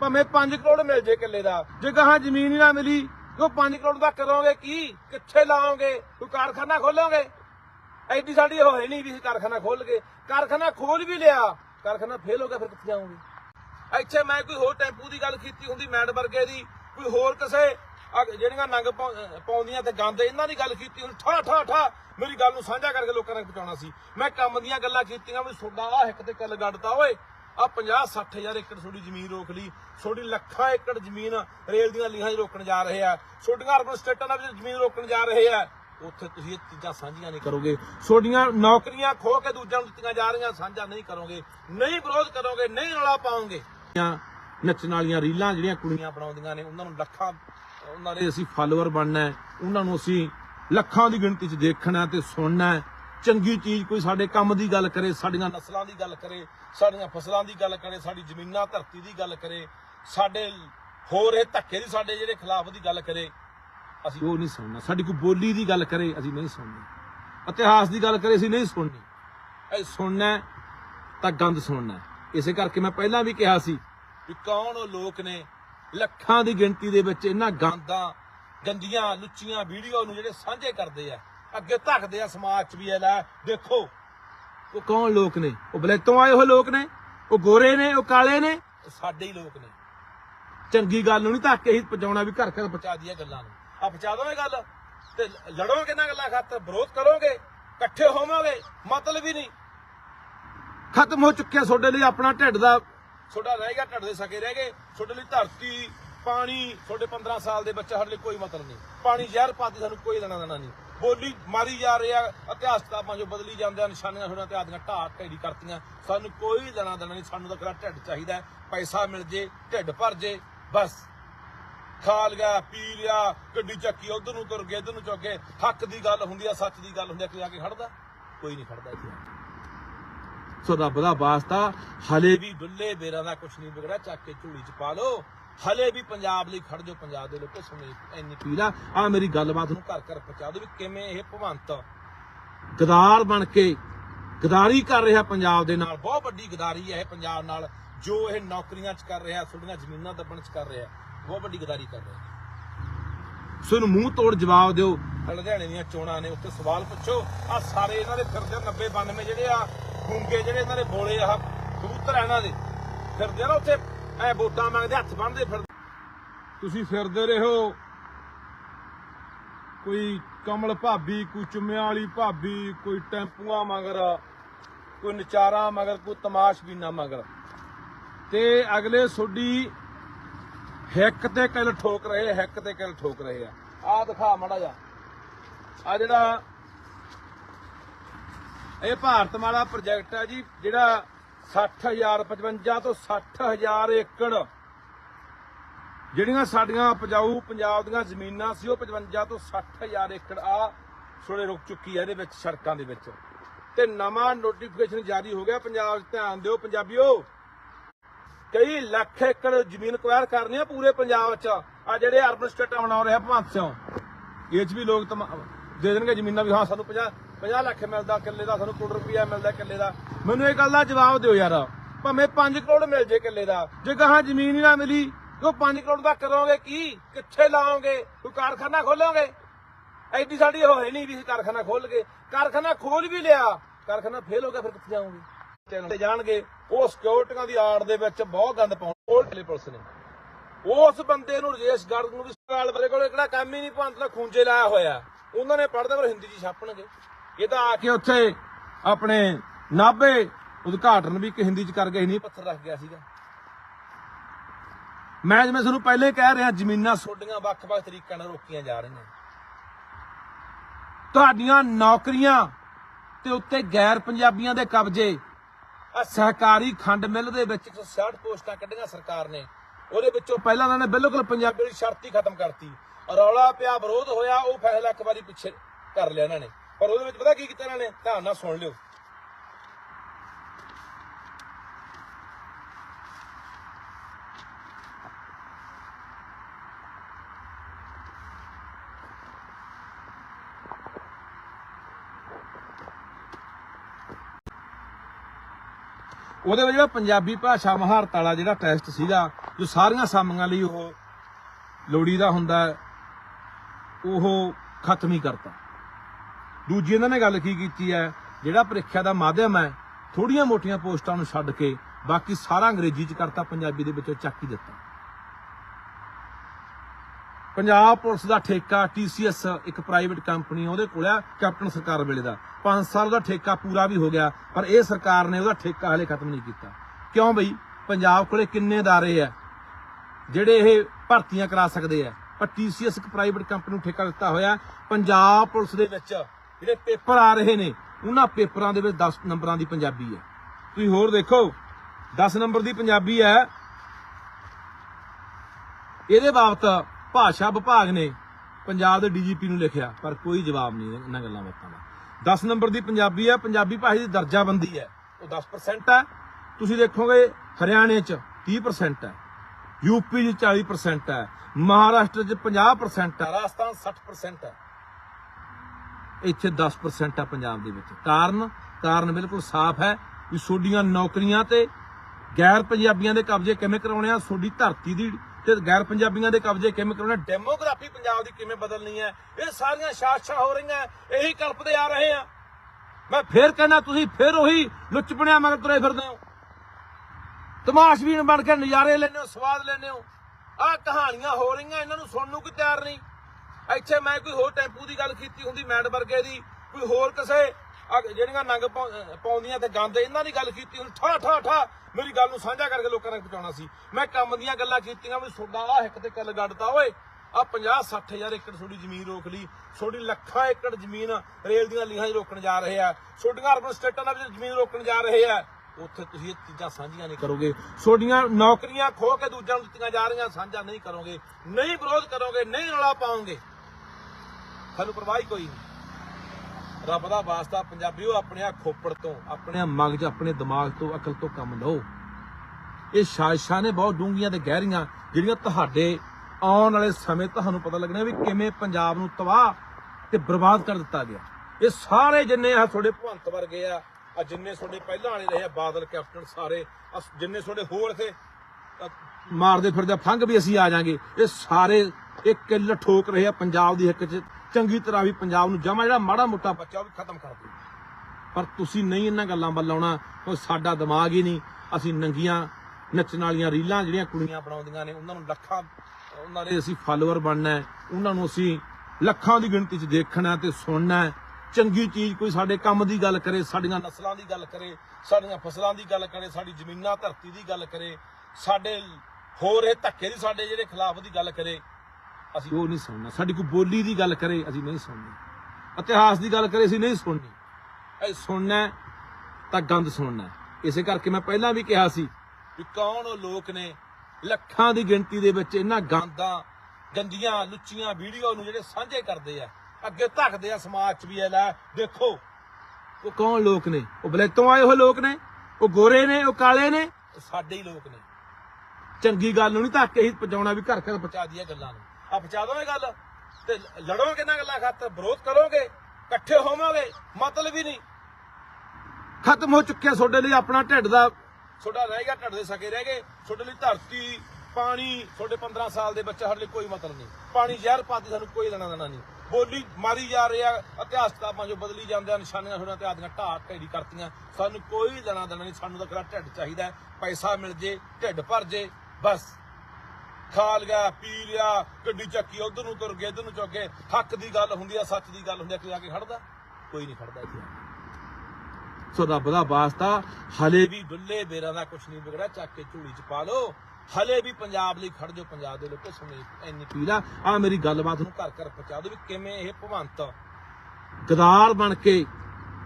ਭਾਵੇਂ 5 ਕਰੋੜ ਮਿਲ ਜੇ ਕਿੱਲੇ ਦਾ। ਜੇ ਗਾਹਾਂ ਜ਼ਮੀਨ ਹੀ ਨਾ ਮਿਲੀ ਉਹ 5 ਕਰੋੜ ਦਾ ਕਰੋਗੇ ਕੀ? ਕਿੱਥੇ ਲਾਓਗੇ? ਕੋਈ ਕਾਰਖਾਨਾ ਖੋਲੋਗੇ ਐਡੀ ਸਾਡੀ ਹੋਏ ਨਹੀਂ ਵੀ ਕਾਰਖਾਨਾ ਖੋਲ ਕੇ ਕਾਰਖਾਨਾ ਖੋਲ ਵੀ ਲਿਆ, ਕਾਰਖਾਨਾ ਫੇਲ ਹੋ ਗਿਆ, ਫਿਰ ਕਿੱਥੇ ਜਾਓਗੇ? ਇੱਥੇ ਮੈਂ ਕੋਈ ਹੋਰ ਟੈਂਪੂ ਦੀ ਗੱਲ ਕੀਤੀ ਹੁੰਦੀ, ਮੈਡ ਵਰਗੇ ਦੀ, ਕੋਈ ਹੋਰ ਕਿਸੇ ਜਿਹੜੀਆਂ ਨੰਗ ਪਾਉਂਦੀਆਂ ਤੇ ਗੰਦ ਇਹਨਾਂ ਦੀ ਗੱਲ ਕੀਤੀ ਹੁੰਦੀ, ਠਾ ਠਾ ਠਾ, ਮੇਰੀ ਗੱਲ ਨੂੰ ਸਾਂਝਾ ਕਰਕੇ ਲੋਕਾਂ ਤੱਕ ਪਹੁੰਚਾਉਣਾ ਸੀ। ਮੈਂ ਕੰਮ ਦੀਆਂ ਗੱਲਾਂ ਕੀਤੀਆਂ, ਵੀ ਤੁਹਾਡਾ ਆ ਇੱਕ ਤੇ ਕੱਲ ਗੱਡਤਾ ਓਏ ਆ 50 60000 ਏਕੜ ਤੁਹਾਡੀ ਜ਼ਮੀਨ ਰੋਕ ਲਈ। ਤੁਹਾਡੀ ਲੱਖਾਂ ਏਕੜ ਜ਼ਮੀਨ ਰੇਲ ਦੀਆਂ ਲੀਹਾਂ 'ਚ ਰੋਕਣ ਜਾ ਰਹੇ ਆ। ਤੁਹਾਡੀਆਂ ਅਰਬਨ ਸਟੇਟਾਂ ਨਾਲ ਜ਼ਮੀਨ ਰੋਕਣ ਜਾ ਰਹੇ ਆ। ਉੱਥੇ ਤੁਸੀਂ ਇਹ ਚੀਜ਼ਾਂ ਸਾਂਝੀਆਂ ਨਹੀਂ ਕਰੋਗੇ। ਤੁਹਾਡੀਆਂ ਨੌਕਰੀਆਂ ਖੋ ਕੇ ਦੂਜਿਆਂ ਨੂੰ ਦਿੱਤੀਆਂ ਜਾ ਰਹੀਆਂ, ਸਾਂਝਾ ਨਹੀਂ ਕਰੋਗੇ। ਨਹੀਂ ਵਿਰੋਧ ਕਰੋਗੇ, ਨਹੀਂ ਰੌਲਾ ਪਾਓਗੇ। ਨੱਚਣ ਵਾਲੀਆਂ ਰੀਲਾਂ ਜਿਹੜੀਆਂ ਕੁੜੀਆਂ ਬਣਾਉਂਦੀਆਂ ਨੇ, ਉਹਨਾਂ ਨੂੰ ਲੱਖਾਂ, ਉਹਨਾਂ ਦੇ ਅਸੀਂ ਫਾਲੋਅਰ ਬਣਨਾ ਹੈ। ਉਹਨਾਂ ਨੂੰ ਅਸੀਂ ਲੱਖਾਂ ਦੀ ਗਿਣਤੀ 'ਚ ਦੇਖਣਾ ਤੇ ਸੁਣਨਾ ਹੈ। ਚੰਗੀ ਚੀਜ਼ ਕੋਈ ਸਾਡੇ ਕੰਮ ਦੀ ਗੱਲ ਕਰੇ, ਸਾਡੀਆਂ ਨਸਲਾਂ ਦੀ ਗੱਲ ਕਰੇ, ਸਾਡੀਆਂ ਫਸਲਾਂ ਦੀ ਗੱਲ ਕਰੇ, ਸਾਡੀ ਜ਼ਮੀਨਾਂ ਧਰਤੀ ਦੀ ਗੱਲ ਕਰੇ, ਸਾਡੇ ਹੋਰ ਇਹ ਧੱਕੇ ਦੀ ਸਾਡੇ ਜਿਹੜੇ ਖਿਲਾਫ ਦੀ ਗੱਲ ਕਰੇ, ਅਸੀਂ ਉਹ ਨਹੀਂ ਸੁਣਨਾ। ਸਾਡੀ ਕੋਈ ਬੋਲੀ ਦੀ ਗੱਲ ਕਰੇ, ਅਸੀਂ ਨਹੀਂ ਸੁਣਨੀ। ਇਤਿਹਾਸ ਦੀ ਗੱਲ ਕਰੇ, ਅਸੀਂ ਨਹੀਂ ਸੁਣਨੀ। ਇਹ ਸੁਣਨਾ ਤਾਂ ਗੰਦ ਸੁਣਨਾ ਇਸੇ ਕਰਕੇ ਮੈਂ ਪਹਿਲਾਂ ਵੀ ਕਿਹਾ ਸੀ ਵੀ ਕੌਣ ਉਹ ਲੋਕ ਨੇ ਲੱਖਾਂ ਦੀ ਗਿਣਤੀ ਦੇ ਵਿੱਚ ਇਹਨਾਂ ਗੰਦਾਂ, ਗੰਦੀਆਂ, ਲੁੱਚੀਆਂ ਵੀਡੀਓ ਨੂੰ ਜਿਹੜੇ ਸਾਂਝੇ ਕਰਦੇ ਆ ਅੱਗੇ ਧੱਕਦੇ ਆ ਸਮਾਜ 'ਚ ਵੀ ਇਹ ਲੈ ਦੇਖੋ। ਉਹ ਕੌਣ ਲੋਕ ਨੇ? ਉਹ ਬਲੇਤੋਂ ਆਏ ਹੋਏ ਲੋਕ ਨੇ? ਉਹ ਗੋਰੇ ਨੇ? ਉਹ ਕਾਲੇ ਨੇ? ਉਹ ਸਾਡੇ ਹੀ ਲੋਕ ਨੇ। ਚੰਗੀ ਗੱਲ ਨੂੰ ਨਹੀਂ ਧੱਕ ਕੇ ਹੀ ਪਹੁੰਚਾਉਣਾ ਵੀ ਘਰ ਘਰ ਪਹੁੰਚਾ ਦਈਏ ਗੱਲਾਂ ਨੂੰ। ਆ ਪਹੁੰਚਾ ਦੋਵੇਂ ਗੱਲ? ਤੇ ਲੜੋਗੇ ਨਾ ਗੱਲਾਂ ਖਾਤਰ? ਵਿਰੋਧ ਕਰੋਗੇ? ਇਕੱਠੇ ਹੋਵੋਗੇ? ਮਤਲਬ ਹੀ ਨਹੀਂ। ਖਤਮ ਹੋ ਚੁੱਕਿਆ ਤੁਹਾਡੇ ਲਈ ਆਪਣਾ ਢਿੱਡ ਦਾ। ਤੁਹਾਡਾ ਰਹਿ ਗਿਆ ਢਿੱਡ ਦੇ ਸਕੇ ਰਹਿ ਗਏ। ਤੁਹਾਡੇ ਲਈ ਧਰਤੀ ਪਾਣੀ ਤੁਹਾਡੇ 15 ਸਾਲ ਦੇ ਬੱਚੇ ਸਾਡੇ ਲਈ ਕੋਈ ਮਤਲਬ ਨਹੀਂ। ਪਾਣੀ ਜ਼ਹਿਰ ਪਾਤੀ ਸਾਨੂੰ ਕੋਈ ਲੈਣਾ ਦੇਣਾ ਨਹੀਂ। ਬੋਲੀ ਮਾਰੀ ਜਾ ਰਿਹਾ ਇਤਿਹਾਸ ਕਿਤਾਬਾਂ ਜੋ ਬਦਲੀ ਜਾਂਦੇ ਆ, ਨਿਸ਼ਾਨੀਆਂ ਥੋੜਾ ਤੇ ਆਦੀਆਂ ਢਾਹ ਢੇੜੀ ਕਰਤੀਆਂ। ਸਾਨੂੰ ਕੋਈ ਦੇਣਾ ਦੇਣਾ ਨਹੀਂ, ਸਾਨੂੰ ਤਾਂ ਕਿਹੜਾ ਢਿੱਡ ਚਾਹੀਦਾ ਪੈਸਾ ਮਿਲ ਜੇ, ਢਿੱਡ ਭਰ ਜੇ, ਬਸ। ਖਾ ਲਿਆ ਪੀ ਲਿਆ, ਗੱਡੀ ਚੱਕੀ, ਉਧਰ ਨੂੰ ਤੁਰ ਗਏ, ਇਧਰ ਨੂੰ ਚੁੱਕ ਗਏ। ਹੱਕ ਦੀ ਗੱਲ ਹੁੰਦੀ ਆ, ਸੱਚ ਦੀ ਗੱਲ ਹੁੰਦੀ ਆ ਕੋਈ ਆ ਕੇ ਖੜਦਾ? ਕੋਈ ਨਹੀਂ ਖੜਦਾ ਇੱਥੇ ਸੋ ਰੱਬ ਦਾ ਵਾਸਤਾ, ਹਲੇ ਵੀ ਡੁੱਲੇ ਬੇਰਾਂ ਦਾ ਕੁਛ ਨਹੀਂ ਵਿਗੜਿਆ, ਚੱਕ ਕੇ ਝੂੜੀ ਚ ਪਾ ਲਓ। ਹਲੇ ਵੀ ਪੰਜਾਬ ਲਈ ਖੜ ਜੋ ਪੰਜਾਬ ਦੇ ਲੋਕੋ ਸੁਣੇ ਇੰਨੀ ਪੀੜਾ ਆ। ਮੇਰੀ ਗੱਲਬਾਤ ਨੂੰ ਘਰ ਘਰ ਪਹੁੰਚਾ ਦਿਓ ਵੀ ਕਿਵੇਂ ਇਹ ਭਵੰਤ ਗਦਾਰ ਬਣ ਕੇ ਗਦਾਰੀ ਕਰ ਰਿਹਾ ਪੰਜਾਬ ਦੇ ਨਾਲ। ਬਹੁਤ ਵੱਡੀ ਗਦਾਰੀ ਹੈ ਇਹ ਪੰਜਾਬ ਨਾਲ, ਜੋ ਇਹ ਨੌਕਰੀਆਂ 'ਚ ਕਰ ਰਿਹਾ, ਤੁਹਾਡੀਆਂ ਜ਼ਮੀਨਾਂ ਦੱਬਣ 'ਚ ਕਰ ਰਿਹਾ, ਬਹੁਤ ਵੱਡੀ ਗਦਾਰੀ ਕਰ ਰਿਹਾ। ਸੋ ਇਹਨੂੰ ਮੂੰਹ ਤੋੜ ਜਵਾਬ ਦਿਓ। ਲੁਧਿਆਣੇ ਦੀਆਂ ਚੋਣਾਂ ਨੇ ਉੱਤੇ ਸਵਾਲ ਪੁੱਛੋ। ਆ ਸਾਰੇ ਇਹਨਾਂ ਦੇ ਫਿਰਦੇ 90 92 ਜਿਹੜੇ ਆ ਗੁੰਗੇ ਜਿਹੜੇ ਇਹਨਾਂ ਦੇ ਬੋਲੇ ਆ ਕਬੂਤਰ ਇਹਨਾਂ ਦੇ। ਫਿਰਦੇ ਨਾ ਉੱਥੇ। ਐ ਵੋਟਾਂ ਮੰਗਦੇ ਹੱਥ ਬੰਨਦੇ ਫਿਰ ਤੁਸੀਂ ਫਿਰਦੇ ਰਹੋ। ਕੋਈ ਕਮਲ ਭਾਬੀ, ਕੋਈ ਚੁੰਮਿਆਂ ਵਾਲੀ ਭਾਬੀ, ਕੋਈ ਟੈਂਪੂਆਂ ਮਗਰ, ਕੋਈ ਨਚਾਰਾ ਮਗਰ, ਕੋਈ ਤਮਾਸ਼ਬੀਨਾ ਮਗਰ। ਤੇ ਅਗਲੇ ਸੋਡੀ ਹਿੱਕ ਤੇ ਕਿਲ ਠੋਕ ਰਹੇ ਹਿੱਕ ਤੇ ਕਿਲ ਠੋਕ ਰਹੇ ਆ। ਆ ਦਿਖਾ ਮੜਾ ਜਾ ਆ ਜਿਹੜਾ ਇਹ ਭਾਰਤ ਮਾਲਾ ਪ੍ਰੋਜੈਕਟ ਆ ਜੀ, ਜਿਹੜਾ 60000 55 ਤੋਂ 60000 ਏਕੜ। ਜਿਹੜੀਆਂ ਸਾਡੀਆਂ ਉਪਜਾਊ ਪੰਜਾਬ ਦੀਆਂ ਜ਼ਮੀਨਾਂ ਸੀ, ਉਹ 55 ਤੋਂ 60000 ਏਕੜ ਆ ਥੋੜੇ ਰੁਕ ਚੁੱਕੀ ਆ ਇਹਦੇ ਵਿੱਚ, ਸੜਕਾਂ ਦੇ ਵਿੱਚ। ਤੇ ਨਵਾਂ ਨੋਟੀਫਿਕੇਸ਼ਨ ਜਾਰੀ ਹੋ ਗਿਆ, ਪੰਜਾਬ 'ਚ ਧਿਆਨ ਦਿਓ ਪੰਜਾਬੀਓ। ਕਈ ਲੱਖ ਏਕੜ ਜ਼ਮੀਨ ਕੁਆਰ ਕਰਨੀ ਆ ਪੂਰੇ ਪੰਜਾਬ 'ਚ। ਆ ਜਿਹੜੇ ਅਰਬਨ ਸਟੇਟਾਂ ਬਣਾ ਰਿਹਾ ਭਗਵੰਤ ਸਿੰਘ ਇਹ 'ਚ ਵੀ ਲੋਕ ਦੇ ਦੇਣਗੇ ਜ਼ਮੀਨਾਂ ਵੀ, ਹਾਂ, ਸਾਨੂੰ 50 50 ਲੱਖ ਮਿਲਦਾ, ਕਿੱਲੇ ਦਾ ਤੁਹਾਨੂੰ ਕਰੋੜ ਰੁਪਇਆ ਮਿਲਦਾ ਕਿੱਲੇ ਦਾ। ਮੈਨੂੰ ਇਹ ਗੱਲ ਦਾ ਜਵਾਬ ਦਿਓ ਯਾਰ। ਭਾਵੇਂ 5 ਕਰੋੜ ਮਿਲ ਜੇ ਕਿੱਲੇ ਦਾ, ਜੇ ਗਾਹਾਂ ਜ਼ਮੀਨ ਹੀ ਨਾ ਮਿਲੀ ਉਹ 5 ਕਰੋੜ ਦਾ ਕਰੋਗੇ ਕੀ? ਕਿੱਥੇ ਲਾਓਗੇ? ਕੋਈ ਕਾਰਖਾਨਾ ਖੋਲੋਗੇ? ਐਡੀ ਸਾਡੀ ਹੋਏ ਨਹੀਂ ਵੀ ਕਾਰਖਾਨਾ ਖੋਲ ਕੇ, ਕਾਰਖਾਨਾ ਖੋਲ ਵੀ ਲਿਆ, ਕਾਰਖਾਨਾ ਫੇਲ ਹੋ ਗਿਆ, ਫਿਰ ਕਿੱਥੇ ਜਾਓਗੇ? ਚੈਨਲ ਤੇ ਜਾਣਗੇ, ਉਹ ਸਿਕਿਉਰਟੀਆਂ ਦੀ ਆੜ ਦੇ ਵਿੱਚ ਬਹੁਤ ਗੰਦ ਪਾਉਣ। ਪੁਲਿਸ ਨੇ। ਉਸ ਬੰਦੇ ਨੂੰ ਰਜੇਸ਼ ਗਰਗ ਨੂੰ ਵੀ ਸਵਾਲ ਬਰੇ ਕੋਲ ਕਿਹੜਾ ਕੰਮ ਹੀ ਨਹੀਂ, ਭੰਤ ਦਾ ਖੂੰਜੇ ਲਾਇਆ ਹੋਇਆ। ਉਹਨਾਂ ਨੇ ਪੜਦੇ ਪਰ ਹਿੰਦੀ ਚ ਛਾਪਣਗੇ। ਇਹ ਤਾਂ ਆ ਕੇ ਉੱਥੇ ਆਪਣੇ ਨਾਭੇ ਉਦਘਾਟਨ ਵੀ ਕਿ ਹਿੰਦੀ ਚ ਕਰ ਗਏ ਨਹੀਂ ਪੱਥਰ ਰੱਖ ਗਿਆ ਸੀਗਾ। ਮੈਂ ਜਿਵੇਂ ਤੁਹਾਨੂੰ ਪਹਿਲੇ ਕਹਿ ਰਿਹਾ, ਜ਼ਮੀਨਾਂ ਸੋਡੀਆਂ ਵੱਖ-ਵੱਖ ਤਰੀਕਿਆਂ ਨਾਲ ਰੋਕੀਆਂ ਜਾ ਰਹੀਆਂ। ਤੁਹਾਡੀਆਂ ਨੌਕਰੀਆਂ ਤੇ ਉੱਤੇ ਗੈਰ ਪੰਜਾਬੀਆਂ ਦੇ ਕਬਜ਼ੇ ਆ ਸਹਿਕਾਰੀ ਖੰਡ ਮਿਲ ਦੇ ਵਿੱਚ 160 ਪੋਸਟਾਂ ਕੱਢੀਆਂ ਸਰਕਾਰ ਨੇ। ਉਹਦੇ ਵਿੱਚੋਂ ਪਹਿਲਾਂ ਉਹਨਾਂ ਨੇ ਬਿਲਕੁਲ ਪੰਜਾਬੀ ਦੀ ਸ਼ਰਤ ਹੀ ਖਤਮ ਕਰਤੀ। ਰੌਲਾ ਪਿਆ, ਵਿਰੋਧ ਹੋਇਆ, ਉਹ ਫੈਸਲਾ ਇੱਕ ਵਾਰੀ ਪਿੱਛੇ ਕਰ ਲਿਆ ਇਹਨਾਂ ਨੇ। ਪਰ ਉਹਦੇ ਵਿੱਚ ਪਤਾ ਕੀ ਕੀਤਾ ਇਹਨਾਂ ਨੇ? ਧਿਆਨ ਨਾਲ ਸੁਣ ਲਿਓ। ਉਹਦੇ ਵਿੱਚ ਜਿਹੜਾ ਪੰਜਾਬੀ ਭਾਸ਼ਾ ਮਹਾਰਤ ਵਾਲਾ ਜਿਹੜਾ ਟੈਸਟ ਸੀਗਾ, ਜੋ ਸਾਰੀਆਂ ਸਾਮੀਆਂ ਲਈ ਉਹ ਲੋੜੀ ਦਾ ਹੁੰਦਾ, ਉਹ ਖਤਮ ਹੀ ਕਰਤਾ। ਦੂਜੀ ਇਹਨਾਂ ਨੇ ਗੱਲ ਕੀ ਕੀਤੀ ਹੈ ਜਿਹੜਾ ਪ੍ਰੀਖਿਆ ਦਾ ਮਾਧਿਅਮ ਹੈ ਥੋੜੀਆਂ ਮੋਟੀਆਂ ਪੋਸਟਾਂ ਨੂੰ ਛੱਡ ਕੇ ਬਾਕੀ ਸਾਰਾ ਅੰਗਰੇਜ਼ੀ ਚ ਕਰਤਾ ਪੰਜਾਬੀ ਦੇ ਵਿੱਚੋਂ ਚੱਕ ਹੀ ਦਿੱਤਾ ਪੰਜਾਬ ਪੁਲਿਸ ਦਾ ਠੇਕਾ TCS ਇੱਕ ਪ੍ਰਾਈਵੇਟ ਕੰਪਨੀ ਉਹਦੇ ਕੋਲ ਆ ਕੈਪਟਨ ਸਰਕਾਰ ਵੇਲੇ ਦਾ 5 ਸਾਲ ਦਾ ਠੇਕਾ ਪੂਰਾ ਵੀ ਹੋ ਗਿਆ ਪਰ ਇਹ ਸਰਕਾਰ ਨੇ ਉਹਦਾ ਠੇਕਾ ਹਲੇ ਖਤਮ ਨਹੀਂ ਕੀਤਾ ਕਿਉਂ ਬਈ ਪੰਜਾਬ ਕੋਲੇ ਕਿੰਨੇ ادارے ਆ ਜਿਹੜੇ ਇਹ ਭਰਤੀਆਂ ਕਰਾ ਸਕਦੇ ਆ ਪਰ TCS ਇੱਕ ਪ੍ਰਾਈਵੇਟ ਕੰਪਨੀ ਨੂੰ ਠੇਕਾ ਦਿੱਤਾ ਹੋਇਆ ਪੰਜਾਬ ਪੁਲਿਸ ਦੇ ਵਿੱਚ ਜਿਹੜੇ ਪੇਪਰ ਆ ਰਹੇ ਨੇ, ਉਹਨਾਂ ਪੇਪਰਾਂ ਦੇ ਵਿੱਚ 10 ਨੰਬਰਾਂ ਦੀ ਪੰਜਾਬੀ ਹੈ। ਤੁਸੀਂ ਹੋਰ ਦੇਖੋ 10 ਨੰਬਰ ਦੀ ਪੰਜਾਬੀ ਹੈ। ਇਹਦੇ ਬਾਬਤ ਭਾਸ਼ਾ ਵਿਭਾਗ ਨੇ ਪੰਜਾਬ ਦੇ ਡੀਜੀਪੀ ਨੂੰ ਲਿਖਿਆ, ਪਰ ਕੋਈ ਜਵਾਬ ਨਹੀਂ ਇਹਨਾਂ ਗੱਲਾਂ ਬਾਤਾਂ ਦਾ। 10 ਨੰਬਰ ਦੀ ਪੰਜਾਬੀ ਹੈ, ਪੰਜਾਬੀ ਭਾਸ਼ਾ ਦੀ ਦਰਜਾਬੰਦੀ ਹੈ। ਉਹ 10% ਹੈ। ਤੁਸੀਂ ਦੇਖੋਗੇ, ਹਰਿਆਣੇ 'ਚ 30% ਹੈ। ਯੂਪੀ 'ਚ 40% ਹੈ। ਮਹਾਰਾਸ਼ਟਰ 'ਚ 50% ਹੈ। ਰਾਜਸਥਾਨ 60% ਹੈ। ਇੱਥੇ 10% ਆ ਪੰਜਾਬ ਦੇ ਵਿੱਚ। ਕਾਰਨ ਕਾਰਨ ਬਿਲਕੁਲ ਸਾਫ਼ ਹੈ ਵੀ ਸੋਡੀਆਂ ਨੌਕਰੀਆਂ ਤੇ ਗੈਰ ਪੰਜਾਬੀਆਂ ਦੇ ਕਬਜ਼ੇ ਕਿਵੇਂ ਕਰਾਉਣੇ ਆ? ਸੋਡੀ ਧਰਤੀ ਦੀ ਤੇ ਗੈਰ ਪੰਜਾਬੀਆਂ ਦੇ ਕਬਜ਼ੇ ਕਿਵੇਂ ਕਰਾਉਣੇ ਆ, ਡੈਮੋਗ੍ਰਾਫੀ ਪੰਜਾਬ ਦੀ ਕਿਵੇਂ ਬਦਲਣੀ ਹੈ? ਇਹ ਸਾਰੀਆਂ ਸਾਜ਼ਿਸ਼ਾਂ ਹੋ ਰਹੀਆਂ ਇਹੀ ਕਲਪਦੇ ਆ ਰਹੇ ਆ। ਮੈਂ ਫੇਰ ਕਹਿੰਦਾ ਤੁਸੀਂ ਫੇਰ ਉਹੀ ਲੁੱਚਪਣਿਆ ਮਗਰ ਤੁਰੇ ਫਿਰਦੇ ਹੋ। ਤਮਾਸ਼ਬੀਨ ਬਣ ਕੇ ਨਜ਼ਾਰੇ ਲੈਂਦੇ ਹੋ ਸਵਾਦ ਲੈਂਦੇ ਹੋ। ਆਹ ਕਹਾਣੀਆਂ ਹੋ ਰਹੀਆਂ ਇਹਨਾਂ ਨੂੰ ਸੁਣਨ ਨੂੰ ਕੋਈ ਤਿਆਰ ਨਹੀਂ। ਇੱਥੇ ਮੈਂ ਕੋਈ ਹੋਰ ਟੈਂਪੂ ਦੀ ਗੱਲ ਕੀਤੀ ਹੁੰਦੀ, ਮੈਂਡ ਵਰਗੇ ਦੀ, ਕੋਈ ਹੋਰ ਕਿਸੇ ਜਿਹੜੀਆਂ ਨੰਗ ਪਾਉਂਦੀਆਂ ਤੇ ਗੰਦ ਇਹਨਾਂ ਦੀ ਗੱਲ ਕੀਤੀ ਹੁੰਦੀ। ਠਾ ਠਾ ਠਾ, ਮੇਰੀ ਗੱਲ ਨੂੰ ਸਾਂਝਾ ਕਰਕੇ ਲੋਕਾਂ ਤੱਕ ਪਹੁੰਚਾਉਣਾ ਸੀ। ਮੈਂ ਕੰਮ ਦੀਆਂ ਗੱਲਾਂ ਕੀਤੀਆਂ, ਵੀ ਤੁਹਾਡਾ ਆਹ ਇੱਕ ਤੇ ਕੱਲ ਗੱਡਤਾ ਓਏ ਆ 50 60000 ਏਕੜ ਤੁਹਾਡੀ ਜ਼ਮੀਨ ਰੋਕ ਲਈ, ਤੁਹਾਡੀ ਲੱਖਾਂ ਏਕੜ ਜ਼ਮੀਨ ਰੇਲ ਦੀਆਂ ਲੀਹਾਂ 'ਚ ਰੋਕਣ ਜਾ ਰਹੇ ਆ, ਤੁਹਾਡੀਆਂ ਅਰਬਨ ਸਟੇਟਾਂ ਦਾ ਵਿੱਚ ਜ਼ਮੀਨ ਰੋਕਣ ਜਾ ਰਹੇ ਆ, ਉੱਥੇ ਤੁਸੀਂ ਇਹ ਚੀਜ਼ਾਂ ਸਾਂਝੀਆਂ ਨਹੀਂ ਕਰੋਗੇ। ਤੁਹਾਡੀਆਂ ਨੌਕਰੀਆਂ ਖੋ ਕੇ ਦੂਜਿਆਂ ਨੂੰ ਦਿੱਤੀਆਂ ਜਾ ਰਹੀਆਂ, ਸਾਂਝਾ ਨਹੀਂ ਕਰੋਗੇ, ਨਹੀਂ ਵਿਰੋਧ ਕਰੋਗੇ, ਨਹੀਂ ਰੌਲਾ ਪਾਓਗੇ। ਸਾਨੂੰ ਪਰਵਾਹ ਹੀ ਕੋਈ ਨਹੀਂ। ਰੱਬ ਦਾ ਵਾਸਤਾ ਪੰਜਾਬੀਓ ਆਪਣੇ ਆ ਖੋਪੜ ਤੋਂ ਆਪਣੇ ਮਗਜ ਆਪਣੇ ਦਿਮਾਗ ਤੋਂ ਅਕਲ ਤੋਂ ਕੰਮ ਲਓ। ਇਹ ਸਾਜ਼ਿਸ਼ਾਂ ਨੇ ਬਹੁਤ ਡੂੰਘੀਆਂ ਤੇ ਗਹਿਰੀਆਂ ਜਿਹੜੀਆਂ ਤੁਹਾਡੇ ਆਉਣ ਵਾਲੇ ਸਮੇਂ ਤੁਹਾਨੂੰ ਪਤਾ ਲੱਗਣਾ ਵੀ ਕਿਵੇਂ ਪੰਜਾਬ ਨੂੰ ਤਬਾਹ ਤੇ ਬਰਬਾਦ ਕਰ ਦਿੱਤਾ ਗਿਆ। ਇਹ ਸਾਰੇ ਜਿੰਨੇ ਆ ਤੁਹਾਡੇ ਭਵੰਤ ਵਰਗੇ ਆ ਆ ਜਿੰਨੇ ਤੁਹਾਡੇ ਪਹਿਲਾਂ ਵਾਲੇ ਰਹੇ ਆ ਬਾਦਲ ਕੈਪਟਨ ਸਾਰੇ ਆਹ ਜਿੰਨੇ ਤੁਹਾਡੇ ਹੋਰ ਇਥੇ ਮਾਰਦੇ ਫਿਰਦੇ ਆ, ਫੰਗ ਵੀ ਅਸੀਂ ਆ ਜਾਾਂਗੇ। ਇਹ ਸਾਰੇ ਇੱਕ ਕਿੱਲ ਠੋਕ ਰਹੇ ਆ ਪੰਜਾਬ ਦੀ ਹੱਕ 'ਚ ਚੰਗੀ ਤਰ੍ਹਾਂ ਵੀ ਪੰਜਾਬ ਨੂੰ ਜਮਾ ਜਿਹੜਾ ਮਾੜਾ ਮੋਟਾ ਬੱਚਾ ਉਹ ਵੀ ਖਤਮ ਕਰ ਦੇ। ਪਰ ਤੁਸੀਂ ਨਹੀਂ ਇਹਨਾਂ ਗੱਲਾਂ ਵੱਲ ਆਉਣਾ, ਕੋਈ ਸਾਡਾ ਦਿਮਾਗ ਹੀ ਨਹੀਂ। ਅਸੀਂ ਨੰਗੀਆਂ, ਨੱਚਣ ਵਾਲੀਆਂ ਰੀਲਾਂ ਜਿਹੜੀਆਂ ਕੁੜੀਆਂ ਬਣਾਉਂਦੀਆਂ ਨੇ, ਉਹਨਾਂ ਨੂੰ ਲੱਖਾਂ, ਉਹਨਾਂ ਦੇ ਅਸੀਂ ਫਾਲੋਅਰ ਬਣਨਾ ਹੈ। ਉਹਨਾਂ ਨੂੰ ਅਸੀਂ ਲੱਖਾਂ ਦੀ ਗਿਣਤੀ 'ਚ ਦੇਖਣਾ ਤੇ ਸੁਣਨਾ ਹੈ। ਚੰਗੀ ਚੀਜ਼ ਕੋਈ ਸਾਡੇ ਕੰਮ ਦੀ ਗੱਲ ਕਰੇ, ਸਾਡੀਆਂ ਨਸਲਾਂ ਦੀ ਗੱਲ ਕਰੇ, ਸਾਡੀਆਂ ਫਸਲਾਂ ਦੀ ਗੱਲ ਕਰੇ, ਸਾਡੀ ਜ਼ਮੀਨਾਂ ਧਰਤੀ ਦੀ ਗੱਲ ਕਰੇ, ਸਾਡੇ ਹੋਰ ਇਹ ਧੱਕੇ ਦੀ ਸਾਡੇ ਜਿਹੜੇ ਖਿਲਾਫ ਦੀ ਗੱਲ ਕਰੇ ਅਸੀਂ ਉਹ ਨਹੀਂ ਸੁਣਨਾ। ਸਾਡੀ ਕੋਈ ਬੋਲੀ ਦੀ ਗੱਲ ਕਰੇ, ਅਸੀਂ ਨਹੀਂ ਸੁਣਨੀ। ਇਤਿਹਾਸ ਦੀ ਗੱਲ ਕਰੇ, ਅਸੀਂ ਨਹੀਂ ਸੁਣਨੀ। ਇਹ ਸੁਣਨਾ ਤਾਂ ਗੰਦ ਸੁਣਨਾ ਇਸੇ ਕਰਕੇ ਮੈਂ ਪਹਿਲਾਂ ਵੀ ਕਿਹਾ ਸੀ ਵੀ ਕੌਣ ਉਹ ਲੋਕ ਨੇ ਲੱਖਾਂ ਦੀ ਗਿਣਤੀ ਦੇ ਵਿੱਚ ਇਹਨਾਂ ਗੰਦਾਂ, ਗੰਦੀਆਂ, ਲੁੱਚੀਆਂ ਵੀਡੀਓ ਨੂੰ ਜਿਹੜੇ ਸਾਂਝੇ ਕਰਦੇ ਆ, ਅੱਗੇ ਧੱਕਦੇ ਆ, ਸਮਾਜ 'ਚ ਵੀ ਇਹ ਲੈ, ਦੇਖੋ। ਉਹ ਕੌਣ ਲੋਕ ਨੇ? ਉਹ ਬਲੇਤੋਂ ਆਏ ਹੋਏ ਲੋਕ ਨੇ? ਉਹ ਗੋਰੇ ਨੇ? ਉਹ ਕਾਲੇ ਨੇ? ਉਹ ਸਾਡੇ ਹੀ ਲੋਕ ਨੇ। ਚੰਗੀ ਗੱਲ ਨੂੰ ਨਹੀਂ ਧੱਕ ਕੇ ਹੀ ਪਹੁੰਚਾਉਣਾ ਵੀ ਘਰ ਘਰ ਪਹੁੰਚਾ ਦਈਏ ਗੱਲਾਂ ਨੂੰ। ਆ ਪਹੁੰਚਾ ਦੋਵੇਂ ਗੱਲ ਤੇ ਲੜੋਗੇ ਨਾ ਗੱਲਾਂ ਖਾਤਰ ਵਿਰੋਧ ਕਰੋਗੇ, ਇਕੱਠੇ ਹੋਵੋਗੇ, ਮਤਲਬ ਹੀ ਨਹੀਂ। ਖਤਮ ਹੋ ਚੁੱਕਿਆ ਤੁਹਾਡੇ ਲਈ ਆਪਣਾ ਢਿੱਡ ਦਾ, ਤੁਹਾਡਾ ਰਹਿ ਗਿਆ ਢਿੱਡ ਦੇ ਸਕੇ ਰਹਿ ਗਏ, ਤੁਹਾਡੇ ਲਈ ਧਰਤੀ, ਪਾਣੀ, ਤੁਹਾਡੇ 15 ਸਾਲ ਦੇ ਬੱਚਾ, ਸਾਡੇ ਲਈ ਕੋਈ ਮਤਲਬ ਨਹੀਂ। ਪਾਣੀ ਜ਼ਹਿਰ ਪਾਤੀ ਸਾਨੂੰ ਕੋਈ ਲੈਣਾ ਦੇਣਾ ਨਹੀਂ। ਬੋਲੀ ਮਾਰੀ ਜਾ ਰਹੇ ਆ, ਇਤਿਹਾਸ ਕਿਤਾਬਾਂ ਜੋ ਬਦਲੀ ਜਾਂਦੇ ਆ, ਨਿਸ਼ਾਨੀਆਂ ਥੋੜਾ ਤੇ ਆਦੀਆਂ ਢਾਹ ਢੇੜੀ ਕਰਤੀਆਂ। ਸਾਨੂੰ ਕੋਈ ਲੈਣਾ ਦੇਣਾ ਨਹੀਂ, ਸਾਨੂੰ ਤਾਂ ਕਿਹੜਾ ਢਿੱਡ ਚਾਹੀਦਾ ਪੈਸਾ ਮਿਲ ਜੇ, ਢਿੱਡ ਭਰ ਜੇ, ਬਸ। ਖਾ ਲਿਆ ਪੀ ਲਿਆ, ਗੱਡੀ ਚੱਕੀ, ਉਧਰ ਨੂੰ ਤੁਰ ਗਏ, ਇਧਰ ਨੂੰ ਚੁੱਕ ਗਏ। ਹੱਕ ਦੀ ਗੱਲ ਹੁੰਦੀ ਆ, ਸੱਚ ਦੀ ਗੱਲ ਹੁੰਦੀ ਆ ਕੋਈ ਆ ਕੇ ਖੜਦਾ? ਕੋਈ ਨਹੀਂ ਖੜਦਾ ਇੱਥੇ ਸੋ ਰੱਬ ਦਾ ਵਾਸਤਾ, ਹਲੇ ਵੀ ਡੁੱਲੇ ਬੇਰਾਂ ਦਾ ਕੁਛ ਨਹੀਂ ਵਿਗੜਿਆ, ਚੱਕ ਕੇ ਝੂੜੀ ਚ ਪਾ ਲਓ। ਹਲੇ ਵੀ ਪੰਜਾਬ ਲਈ ਖੜ ਜਾਓ, ਪੰਜਾਬ ਦੇ ਲੋਕੋ, ਸੁਣੇ, ਇੰਨੀ ਪੀੜਾ ਆ ਮੇਰੀ ਗੱਲਬਾਤ ਨੂੰ ਘਰ ਘਰ ਪਹੁੰਚਾ ਦਿਓ ਵੀ ਕਿਵੇਂ ਇਹ ਭਵੰਤ ਗਦਾਰ ਬਣ ਕੇ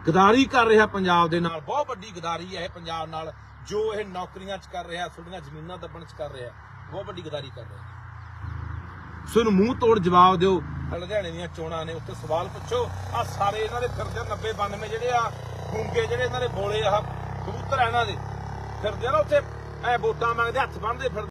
ਗਦਾਰੀ ਕਰ ਰਿਹਾ ਪੰਜਾਬ ਦੇ ਨਾਲ। ਬਹੁਤ ਵੱਡੀ ਗਦਾਰੀ ਹੈ ਇਹ ਪੰਜਾਬ ਨਾਲ, ਜੋ ਇਹ ਨੌਕਰੀਆਂ 'ਚ ਕਰ ਰਿਹਾ ਤੁਹਾਡੀਆਂ ਜ਼ਮੀਨਾਂ ਦੱਬਣ 'ਚ ਕਰ ਰਿਹਾ। ਬਹੁਤ ਵੱਡੀ ਗਦਾਰੀ ਕਰ ਰਿਹਾ ਸੋ ਇਹਨੂੰ ਮੂੰਹ ਤੋੜ ਜਵਾਬ ਦਿਓ। ਲੁਧਿਆਣੇ ਦੀਆਂ ਚੋਣਾਂ ਨੇ ਉੱਥੇ ਸਵਾਲ ਪੁੱਛੋ। ਆ ਸਾਰੇ ਇਹਨਾਂ ਦੇ ਫਿਰਦੇ 90 92 ਜਿਹੜੇ ਆ ਗੂੰਗੇ ਜਿਹੜੇ ਇਹਨਾਂ ਦੇ ਬੋਲੇ ਆ ਕਬੂਤਰ ਆ ਇਹਨਾਂ ਦੇ। ਫਿਰਦੇ ਆ ਨਾ ਉੱਥੇ ਐ ਵੋਟਾਂ ਮੰਗਦੇ ਹੱਥ ਬੰਨਦੇ ਫਿਰਦੇ।